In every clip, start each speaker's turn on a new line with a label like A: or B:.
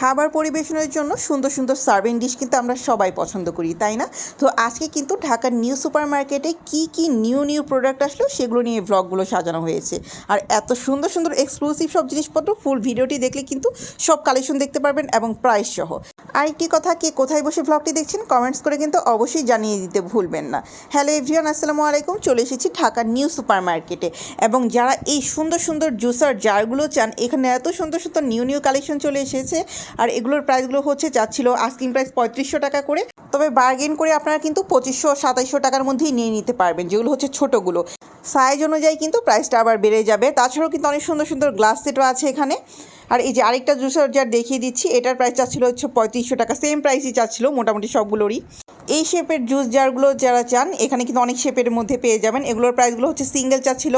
A: খাবার পরিবেশনের জন্য সুন্দর সুন্দর সার্ভিং ডিশ কিন্তু আমরা সবাই পছন্দ করি, তাই না? তো আজকে কিন্তু ঢাকার নিউ সুপার মার্কেটে কী কী নিউ নিউ প্রোডাক্ট আসলো সেগুলো নিয়ে ব্লগগুলো সাজানো হয়েছে। আর এত সুন্দর সুন্দর এক্সক্লুসিভ সব জিনিসপত্র ফুল ভিডিওটি দেখলে কিন্তু সব কালেকশন দেখতে পারবেন এবং প্রাইস সহ। আরেকটি কথা, কি কোথায় বসে ব্লগটি দেখছেন কমেন্টস করে কিন্তু অবশ্যই জানিয়ে দিতে ভুলবেন না। হ্যালো এভরিওয়ান আসসালামু আলাইকুম, চলে এসেছি ঢাকার নিউ সুপার মার্কেটে এবং যারা এই সুন্দর সুন্দর জুসার জারগুলো চান, এখানে এত সুন্দর সুন্দর নিউ নিউ কালেকশন চলে এসেছে। আর এগুলোর প্রাইসগুলো হচ্ছে যাচ্ছিল আস্কিং প্রাইস পঁয়ত্রিশশো টাকা করে। তবে বার্গেন করে আপনারা কিন্তু পঁচিশশো, সাতাইশশো টাকার মধ্যেই নিয়ে নিতে পারবেন। যেগুলো হচ্ছে ছোটোগুলো। সাইজ অনুযায়ী কিন্তু প্রাইসটা আবার বেড়ে যাবে। তাছাড়াও কিন্তু অনেক সুন্দর সুন্দর গ্লাস সেটও আছে এখানে। আর এই যে আরেকটা জুসার যা দেখিয়ে দিচ্ছি, এটার প্রাইস চাচ্ছিল হচ্ছে পঁয়ত্রিশশো টাকা। সেম প্রাইসই চাচ্ছিল মোটামুটি সবগুলোরই। এই শেপের জুস জারগুলো যারা চান, এখানে কিন্তু অনেক শেপের মধ্যে পেয়ে যাবেন। এগুলোর প্রাইসগুলো হচ্ছে সিঙ্গেল ছিল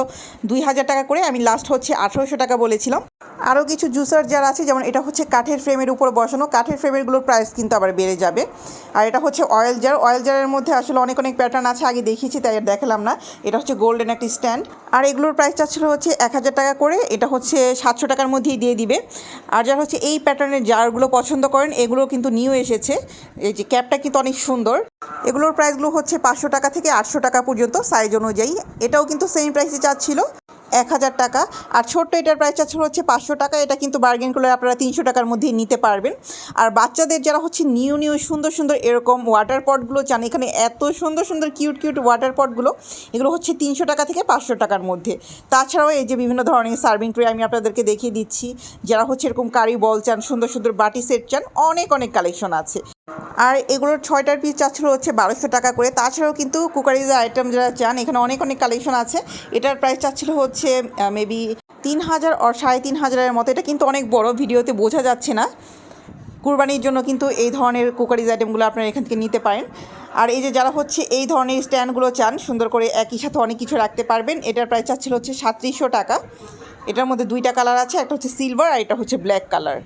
A: দুই হাজার টাকা করে, আমি লাস্ট হচ্ছে আঠেরোশো টাকা বলেছিলাম। আরও কিছু জুসার যারা আছে, যেমন এটা হচ্ছে কাঠের ফ্রেমের উপর বসানো। কাঠের ফ্রেমেরগুলোর প্রাইস কিন্তু আবার বেড়ে যাবে। আর এটা হচ্ছে অয়েল জার অয়েল জারের মধ্যে আসলে অনেক অনেক প্যাটার্ন আছে, আগে দেখিয়েছি, তাই দেখালাম না। এটা হচ্ছে গোল্ডেন একটি স্ট্যান্ড আর এগুলোর প্রাইসটা ছিল হচ্ছে এক হাজার টাকা করে। এটা হচ্ছে সাতশো টাকার মধ্যেই দিয়ে দিবে। আর যারা হচ্ছে এই প্যাটার্নের জারগুলো পছন্দ করেন এগুলো কিন্তু নিউ এসেছে। এই যে ক্যাপটা কিন্তু অনেক সুন্দর। এগুলোর প্রাইসগুলো হচ্ছে পাঁচশো টাকা থেকে আটশো টাকা পর্যন্ত সাইজ অনুযায়ী। এটাও কিন্তু সেম প্রাইসে চাচ্ছিল। এক হাজার টাকা। আর ছোট্ট এটার প্রাইস আছে হচ্ছে পাঁচশো টাকা। এটা কিন্তু বার্গেন করলে আপনারা তিনশো টাকার মধ্যেই নিতে পারবেন। আর বাচ্চাদের যারা হচ্ছে নিউ নিউ সুন্দর সুন্দর এরকম ওয়াটার পটগুলো চান, এখানে এত সুন্দর সুন্দর কিউট কিউট ওয়াটার পটগুলো এগুলো হচ্ছে তিনশো টাকা থেকে পাঁচশো টাকার মধ্যে। তাছাড়াও এই যে বিভিন্ন ধরনের সার্ভিং ট্রে আমি আপনাদেরকে দেখিয়ে দিচ্ছি। যারা হচ্ছে এরকম কারি বল চান, সুন্দর সুন্দর বাটি সেট চান, অনেক অনেক কালেকশন আছে। আর এগুলোর ছয়টার পিস চাচ্ছিল হচ্ছে বারোশো টাকা করে। তাছাড়াও কিন্তু কুকারিজের আইটেম যারা চান, এখানে অনেক অনেক কালেকশন আছে। এটার প্রাইস চাচ্ছিল হচ্ছে মেবি তিন হাজার আর সাড়ে তিন হাজারের মতো। এটা কিন্তু অনেক বড় ভিডিওতে বোঝা যাচ্ছে না। কুরবানির জন্য কিন্তু এই ধরনের কুকারিজ আইটেমগুলো আপনারা এখান থেকে নিতে পারেন। আর এই যে যারা হচ্ছে এই ধরনের স্ট্যান্ডগুলো চান, সুন্দর করে একই সাথে অনেক কিছু রাখতে পারবেন। এটার প্রাইস চাচ্ছিল হচ্ছে সাতত্রিশশো টাকা। এটার মধ্যে দুইটা কালার আছে, একটা হচ্ছে সিলভার আর এটা হচ্ছে ব্ল্যাক কালার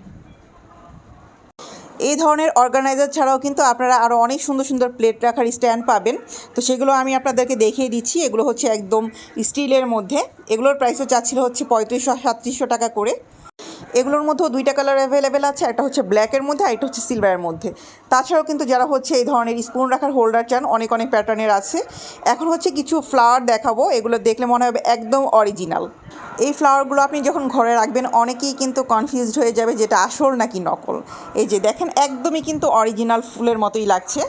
A: এই ধরনের অর্গানাইজার ছাড়াও কিন্তু আপনারা আরও অনেক সুন্দর সুন্দর প্লেট রাখার স্ট্যান্ড পাবেন। তো সেগুলো আমি আপনাদেরকে দেখিয়ে দিচ্ছি। এগুলো হচ্ছে একদম স্টিলের মধ্যে। এগুলোর প্রাইসও চাচ্ছিল হচ্ছে পঁয়ত্রিশশো সাতত্রিশশো টাকা করে। এগুলোর মধ্যেও দুইটা কালার অ্যাভেলেবেল আছে, একটা হচ্ছে ব্ল্যাকের মধ্যে আর একটা হচ্ছে সিলভারের মধ্যে। তাছাড়াও কিন্তু যারা হচ্ছে এই ধরনের স্পুন রাখার হোল্ডার চান, অনেক অনেক প্যাটার্নের আছে। এখন হচ্ছে কিছু ফ্লাওয়ার দেখাবো, এগুলো দেখলে মনে হবে একদম অরিজিনাল এই ফ্লাওয়ারগুলো আপনি যখন ঘরে রাখবেন, অনেকেই কিন্তু কনফিউজড হয়ে যাবে যেটা আসল নাকি নকল। এই যে দেখেন, একদমই কিন্তু অরিজিনাল ফুলের মতোই লাগছে।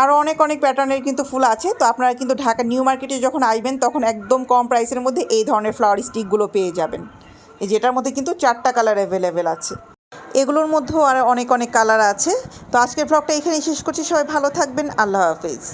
A: আরও অনেক অনেক প্যাটার্নের কিন্তু ফুল আছে। তো আপনারা কিন্তু ঢাকা নিউ মার্কেটে যখন আসবেন, তখন একদম কম প্রাইসের মধ্যে এই ধরনের ফ্লাওয়ার স্টিকগুলো পেয়ে যাবেন। এই যেটার মধ্যে কিন্তু চারটা কালার অ্যাভেলেবেল আছে। এগুলোর মধ্যেও আর অনেক অনেক কালার আছে। তো আজকের ব্লগটা এখানেই শেষ করছি। সবাই ভালো থাকবেন। আল্লাহ হাফিজ।